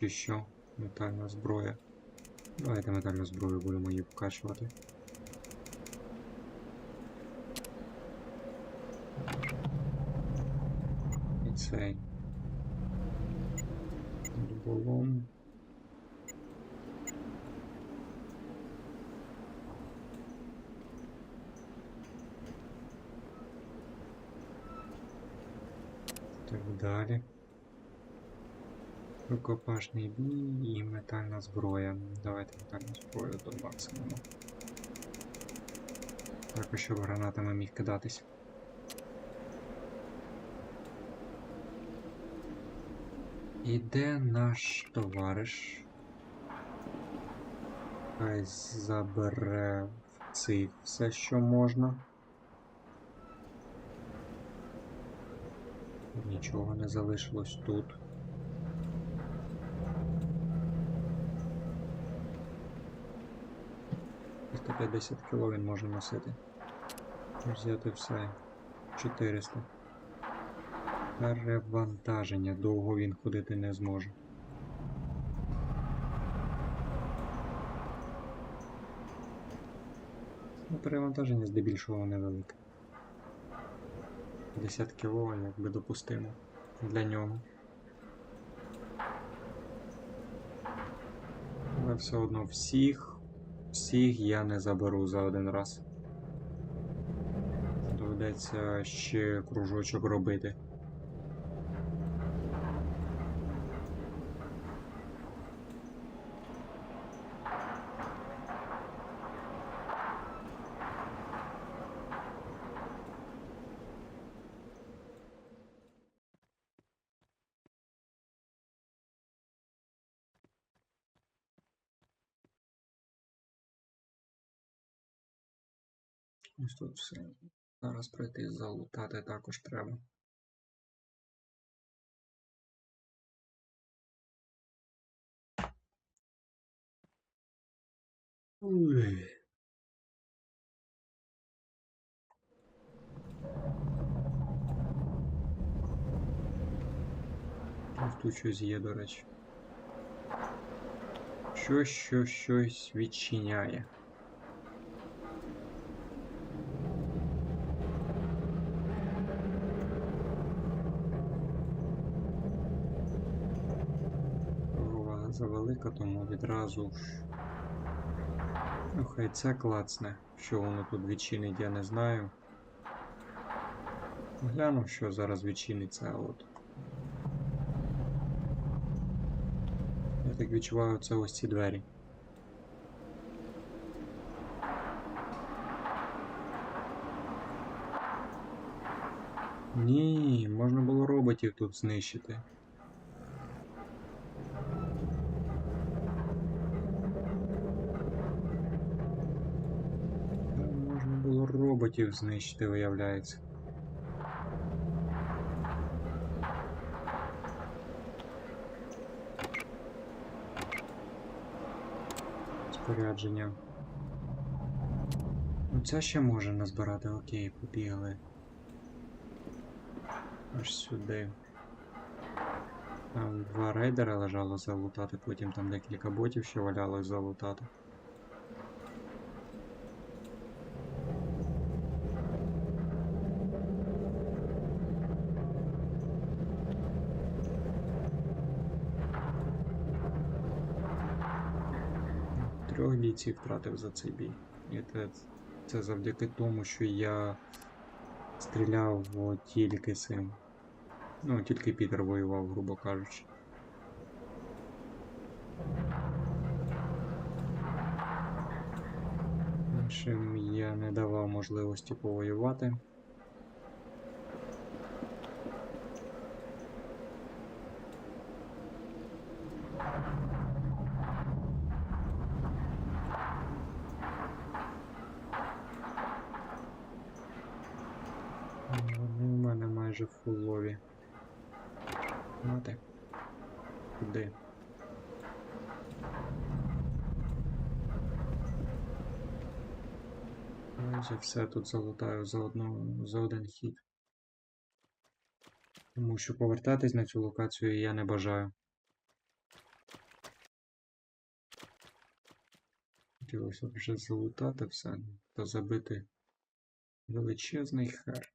Чи що? Метальна зброя. Давайте метальну зброю будемо її покачувати. І цей. Дуболом. Так далі. Рукопашний бій і метальна зброя. Давайте метальну зброю до максимуму. Також щоб гранатами міг кидатись. І де наш товариш? Хай забере в цих все, що можна. Нічого не залишилось тут. І 150 кг він може носити. Взяти все. 400. Перевантаження. Довго він ходити не зможе. Ну, перевантаження здебільшого невелике. 50 кг якби допустимо для нього. Але все одно всіх, всіх я не заберу за один раз. Доведеться ще кружочок робити. Ось тут все. Зараз пройти залутати також треба. Ой. Тут щось є, до речі. Щось, що щось відчиняє. Голова тому відразу ж. Ну, хай це клацне. Що воно тут відчинить, я не знаю. Гляну, що зараз відчиниться, от. Я так відчуваю, це ось ці двері. Ні, можна було роботів тут знищити. Там можна було роботів знищити, виявляється. Спорядження. Ну ця ще може назбирати, окей, побігли. Аж сюди. Там два рейдера лежало залутати, потім там декілька ботів ще валялось залутати. Трьох бійців втратив за цей бій. І це, це завдяки тому, що я стріляв тільки цим. Ну, тільки Пітер воював, грубо кажучи. Іншим я не давав можливості повоювати. майже все тут залутаю за одну, за один хід. Тому що повертатись на цю локацію я не бажаю. Хотілося б вже залутати все та забити величезний хер.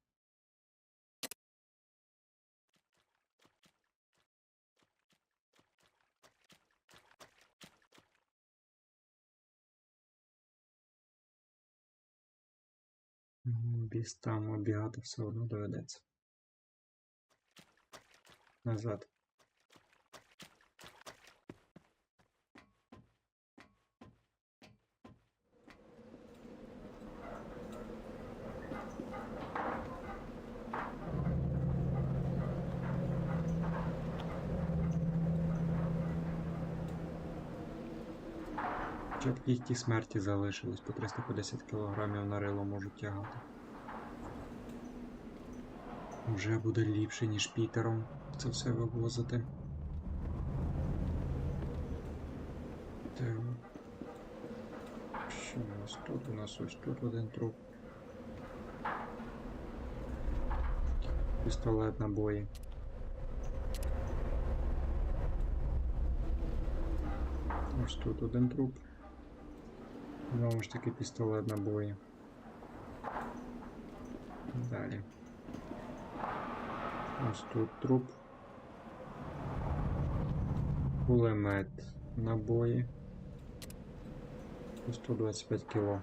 М, там обігати все одно доведеться. Назад. Хоча б кіхті смерті залишились, по 350 кг на рило можуть тягати. Вже буде ліпше, ніж Пітером це все вивозити. Так. Що у нас тут? У нас ось тут один труп. Пістолет набої. Ось тут один труп. Знову ж таки пістолет набої. Далі. Ось тут труп. Кулемет набої. По 125 кіло.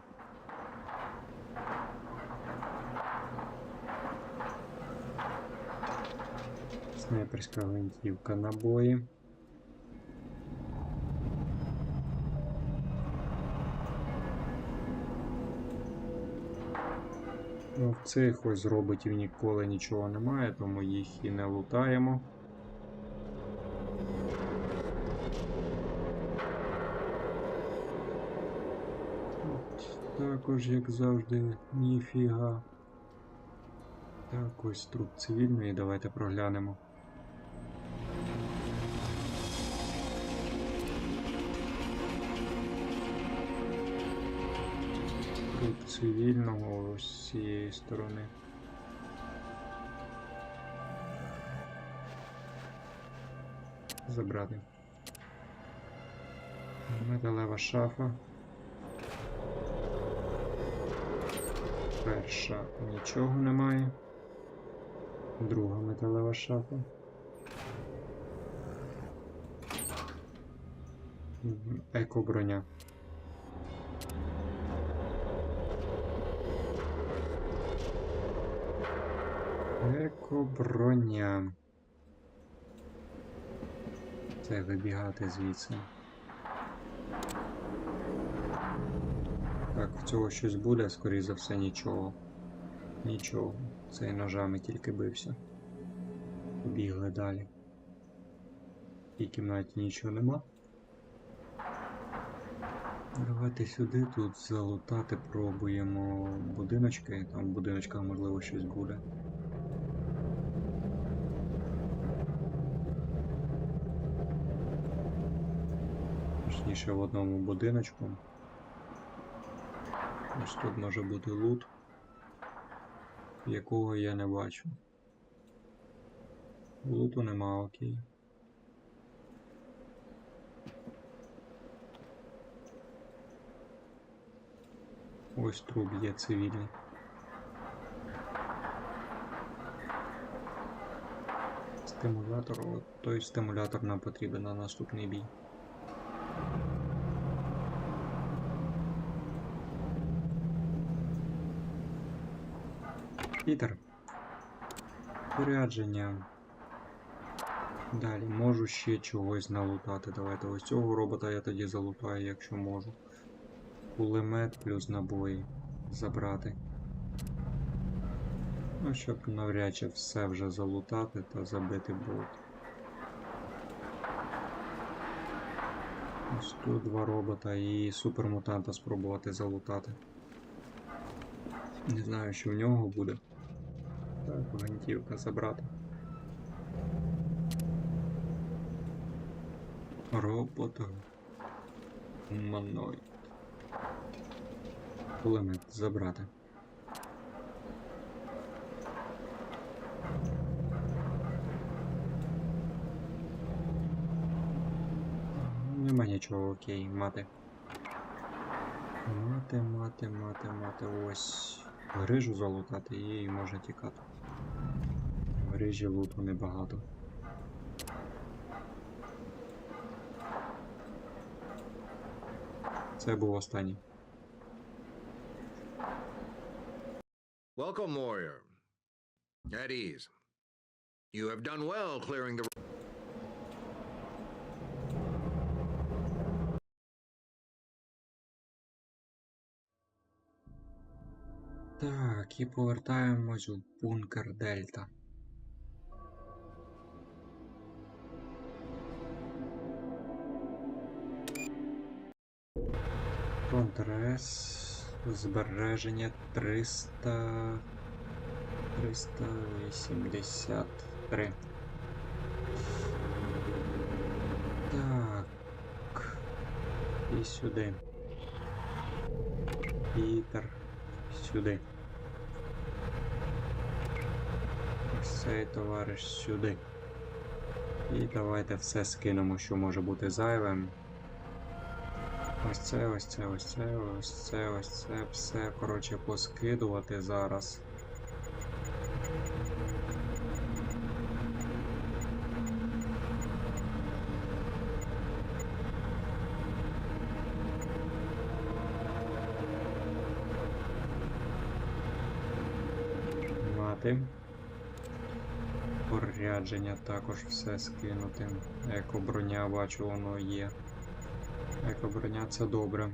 Снайперська гвинтівка набої. Цих ось роботів ніколи нічого немає, тому їх і не лутаємо. Також, як завжди, ніфіга. Так, ось труп цивільний, давайте проглянемо. Цивільного з цієї сторони. Забрати. Металева шафа. Перша нічого немає. Друга металева шафа. Мгм, Еко-броня. Еко-броня. Це вибігати звідси. Так, в цього щось буде, скоріше за все, нічого. Нічого. Цей ножами тільки бився. Бігли далі. В тій кімнаті нічого нема. Давайте сюди тут залутати пробуємо будиночки. Там в будиночках можливо щось буде. Точніше в одному будиночку. Ось тут може бути лут, якого я не бачу. Луту нема, окей. Ось труп є цивільний. Стимулятор, от той стимулятор нам потрібен на наступний бій. Пітер. Порядження. Далі можу ще чогось налутати. Давайте ось цього робота я тоді залутаю, якщо можу. Кулемет плюс набої забрати. Ну, щоб навряд чи все вже залутати та забити болт. Ось тут два робота і супермутанта спробувати залутати. Не знаю, що в нього буде. Гвинтівка забрати. Робот. Гуманоїд. Кулемет забрати. Нема нічого, окей, мати. Мати, мати, мати, мати. Ось. Грижу залутати і можна тікати. Грижі луту небагато. Це був останній. Welcome, warrior. At ease. You have done well clearing the. Так, і повертаємось у бункер Дельта. Контрес. Збереження 300. 383. Так. І сюди. Пітер. Сюди. Цей товариш сюди. І давайте все скинемо, що може бути зайвим. Ось це, ось це, ось це, ось це, ось це, все, коротше, поскидувати зараз. Мати. Порядження також все скинути. Екоброня, бачу, воно є. Екоброня це добре.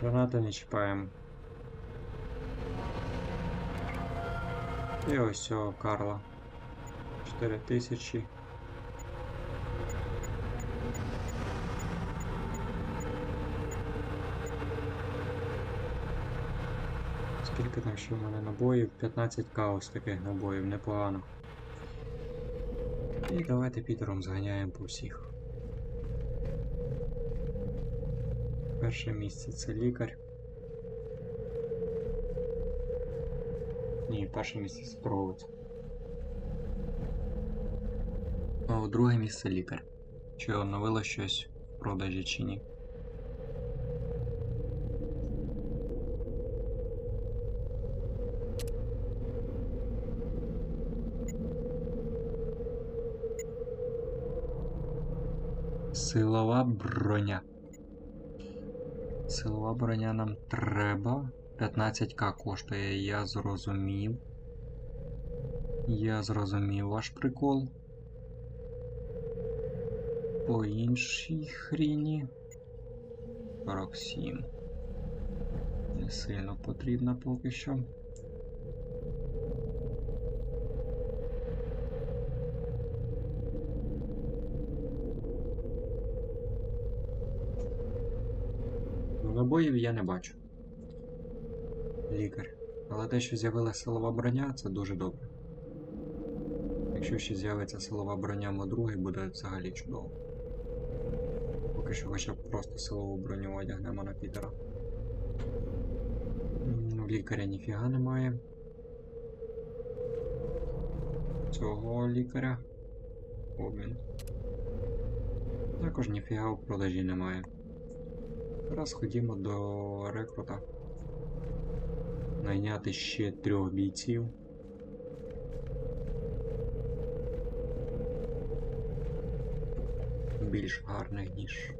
Гранати не чіпаємо. І ось цього Карла. 4000. Там ще в мене набоїв? 15к ось таких набоїв, непогано. І давайте Пітером зганяємо по всіх. Перше місце це лікар. Ні, перше місце це торговець. О, друге місце лікар. Чи оновило щось в продажі чи ні? Силова броня. Силова броня нам треба. 15к коштує, я зрозумів. Я зрозумів ваш прикол. По іншій хріні. 47. Не сильно потрібно поки що. Ну, Набоїв я не бачу. Лікар. Але те, що з'явилася силова броня, це дуже добре. Якщо ще з'явиться силова броня модруги, буде взагалі чудово. Поки що хоча б просто силову броню одягнемо на Пітера. М, Лікаря ніфіга немає. Цього лікаря. Обмін. Також ніфіга в продажі немає. Зараз ходімо до рекрута. Найняти ще трьох бійців. Більш гарних, ніж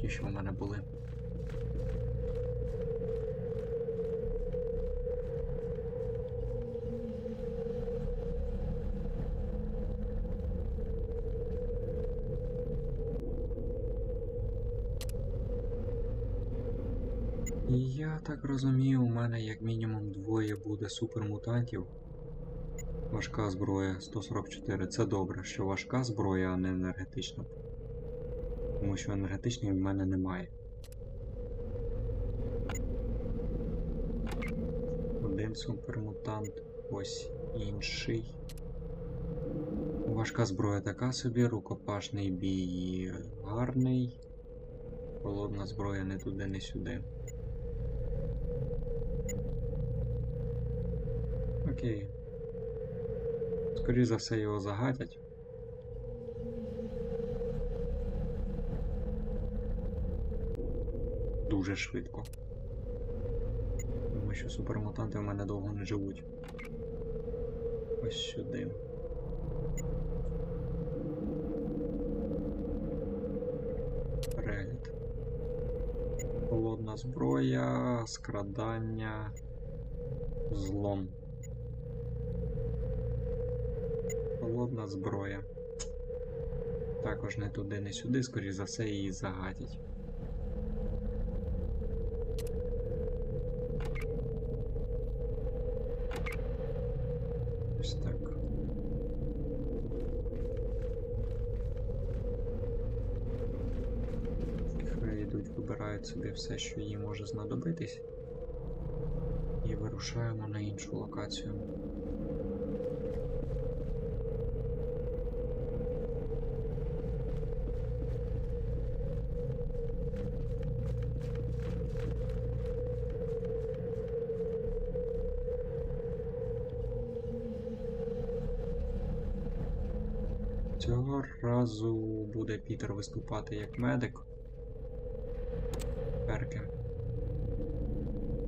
ті, що в мене були. Я так розумію, у мене як мінімум двоє буде супермутантів. Важка зброя 144. Це добре, що важка зброя, а не енергетична. Тому що енергетичної в мене немає. Один супермутант, ось інший. Важка зброя така собі, рукопашний бій гарний. Холодна зброя не туди, не сюди. Окей. Скоріше за все його загатять. Дуже швидко. Думаю, що супермутанти в мене довго не живуть. Ось сюди. Перегляд. Холодна зброя, скрадання, злом. Холодна зброя. Також не туди, не сюди, скоріш за все, її так. Хай йдуть, вибирають собі все, що їм може знадобитись. І вирушаємо на іншу локацію. Цього разу буде Пітер виступати як медик. Перки.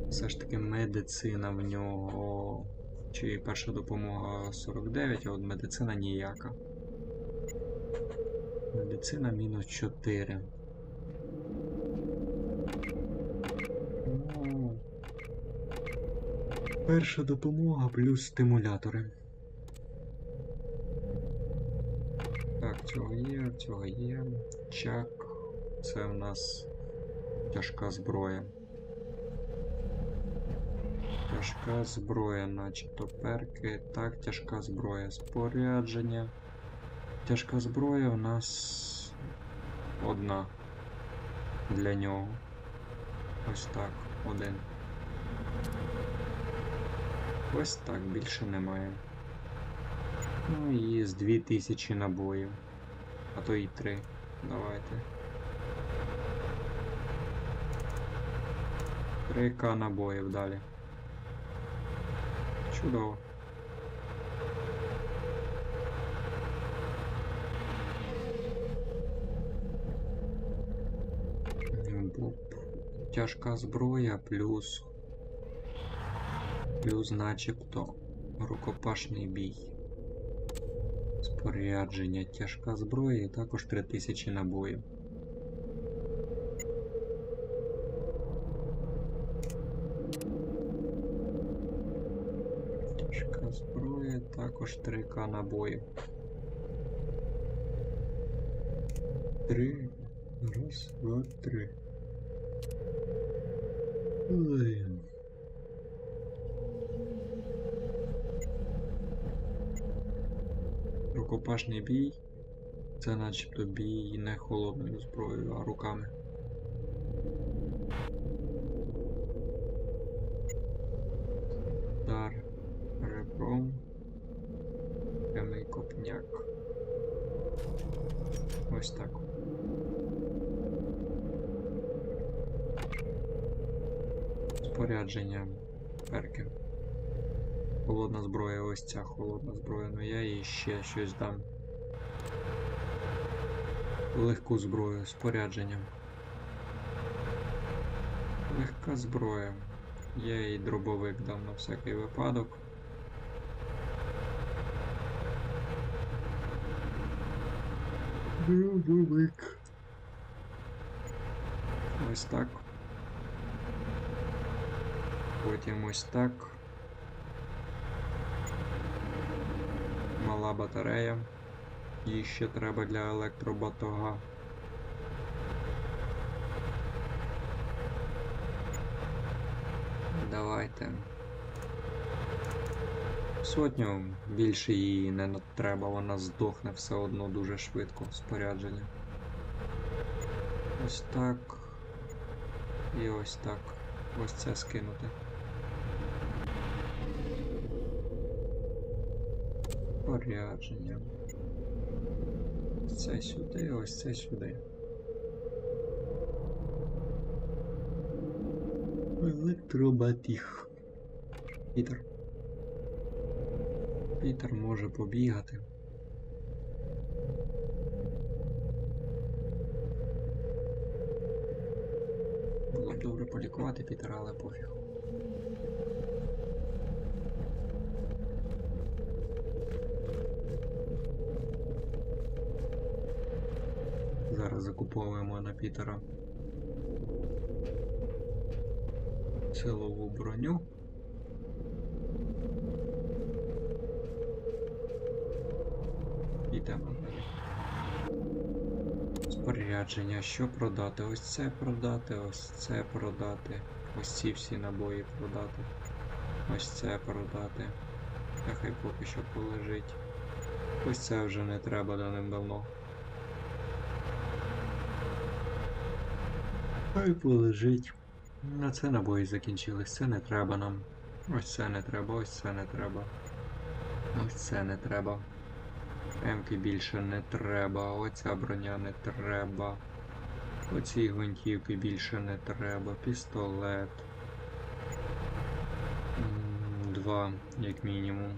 Все ж таки медицина в нього. Чи перша допомога 49, а от медицина ніяка. Медицина мінус 4. Ну, перша допомога плюс стимулятори. Так, цього є. Чак. Це в нас тяжка зброя. Тяжка зброя, начебто перки. Так, тяжка зброя. Спорядження. Тяжка зброя у нас одна для нього. Ось так, один. Ось так, більше немає. Ну і з 2000 набоїв. А то і 3. Давайте. 3К набоїв далі. Чудово. Тяжка зброя плюс. Плюс начебто рукопашний бій. Спорядження, тяжка зброя і також 3000 набоїв. Тяжка зброя, також 3К набоїв. Три. Раз, два, три. Ой. Рукопашний бій. Це начебто бій не холодною зброєю, а руками. Удар ребром. Прямий копняк. Ось так. Спорядження перки. Холодна зброя, ось ця холодна зброя, ну я їй ще щось дам. Легку зброю, спорядження. Легка зброя. Я їй дробовик дам на всякий випадок. Дробовик. Ось так. Потім ось так. Мала батарея. Її ще треба для електробатога. Давайте. Сотню більше її не треба, вона здохне все одно дуже швидко спорядження. Ось так. І ось так. Ось це скинути. Спорядження. Це сюди, ось це сюди. Електробатіг. Пітер. Пітер може побігати. Було б добре полікувати Пітера, але пофіг. Зараз закуповуємо на Пітера силову броню. Йдемо далі. Спорядження, що продати? Ось це продати, ось це продати. Ось ці всі набої продати. Ось це продати. Нехай поки що полежить. Ось це вже не треба давним-давно. Хай полежить. На це набої закінчились, це не треба нам. Ось це не треба, ось це не треба. Ось це не треба. Емки більше не треба, оця броня не треба. Оці гвинтівки більше не треба. Пістолет. Два, як мінімум.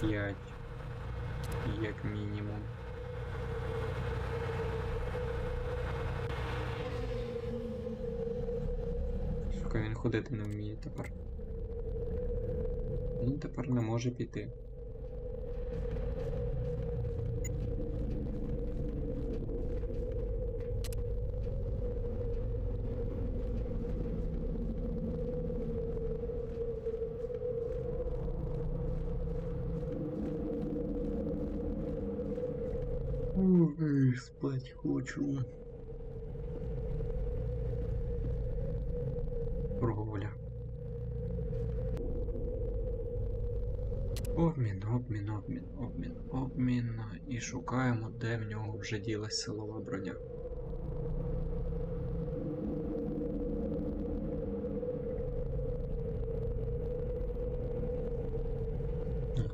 П'ять. Як мінімум. Сука, він ходити не вміє тепер. Він тепер не може піти. Спать хочу. Торговля. Обмін, обмін, обмін, обмін, обмін. І шукаємо, де в нього вже ділась силова броня.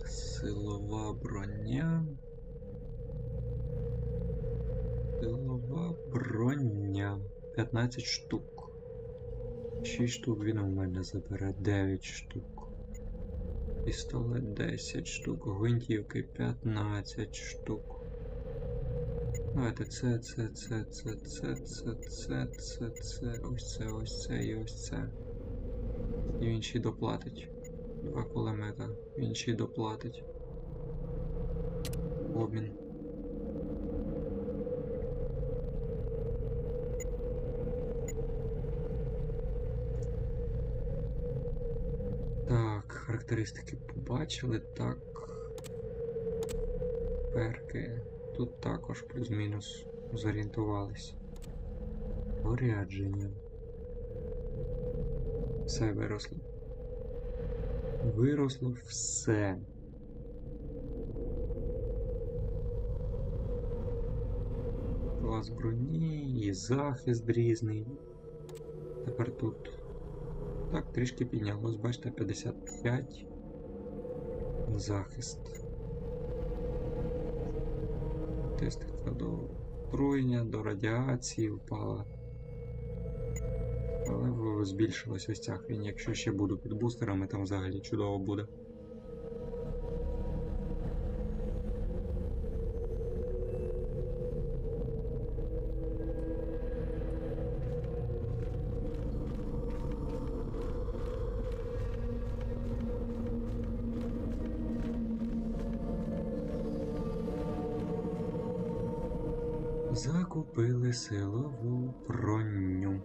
Силова броня. Силова броня. 15 штук. 6 штук він у мене забере 9 штук. Пістолет 10 штук. Гвинтівки 15 штук. Давайте це, це, це, це, це, це, це, це, це, ось це, ось це і ось це. І він ще й доплатить. Два кулемета. Він ще й доплатить. Обмін. Так, характеристики побачили, так. Перки. Тут також плюс-мінус зорієнтувались. Порядження. Все виросло. Виросло все. Клас броні і захист різний. Тепер тут. Так, трішки піднялось, бачите, 55 захист. Тестика до отруєння, до радіації впала. Але збільшилася ось ця хрінь. Якщо ще буду під бустерами, там взагалі чудово буде. Закупили силову броню.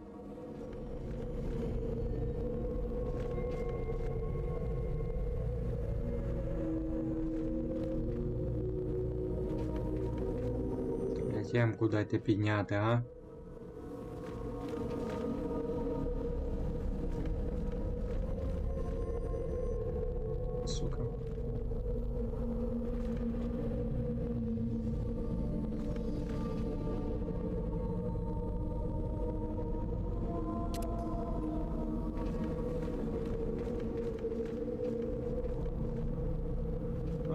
Блять, ямку дайте підняти, а?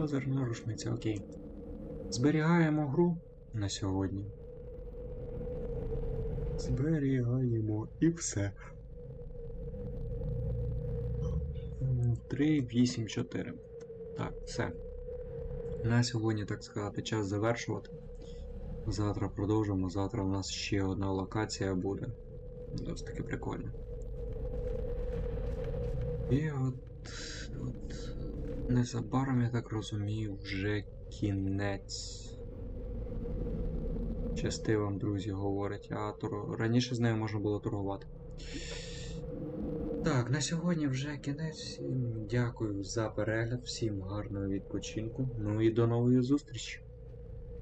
Лазерна рушниця, окей. Зберігаємо гру на сьогодні. Зберігаємо і все. 3, 8, 4. Так, все. На сьогодні, так сказати, час завершувати. Завтра продовжимо. Завтра у нас ще одна локація буде. Досить таки прикольно. І от, от незабаром, я так розумію, вже кінець. Части вам, друзі, говорить, а торг... раніше з нею можна було торгувати. Так, на сьогодні вже кінець. Дякую за перегляд, всім гарного відпочинку. Ну і до нової зустрічі!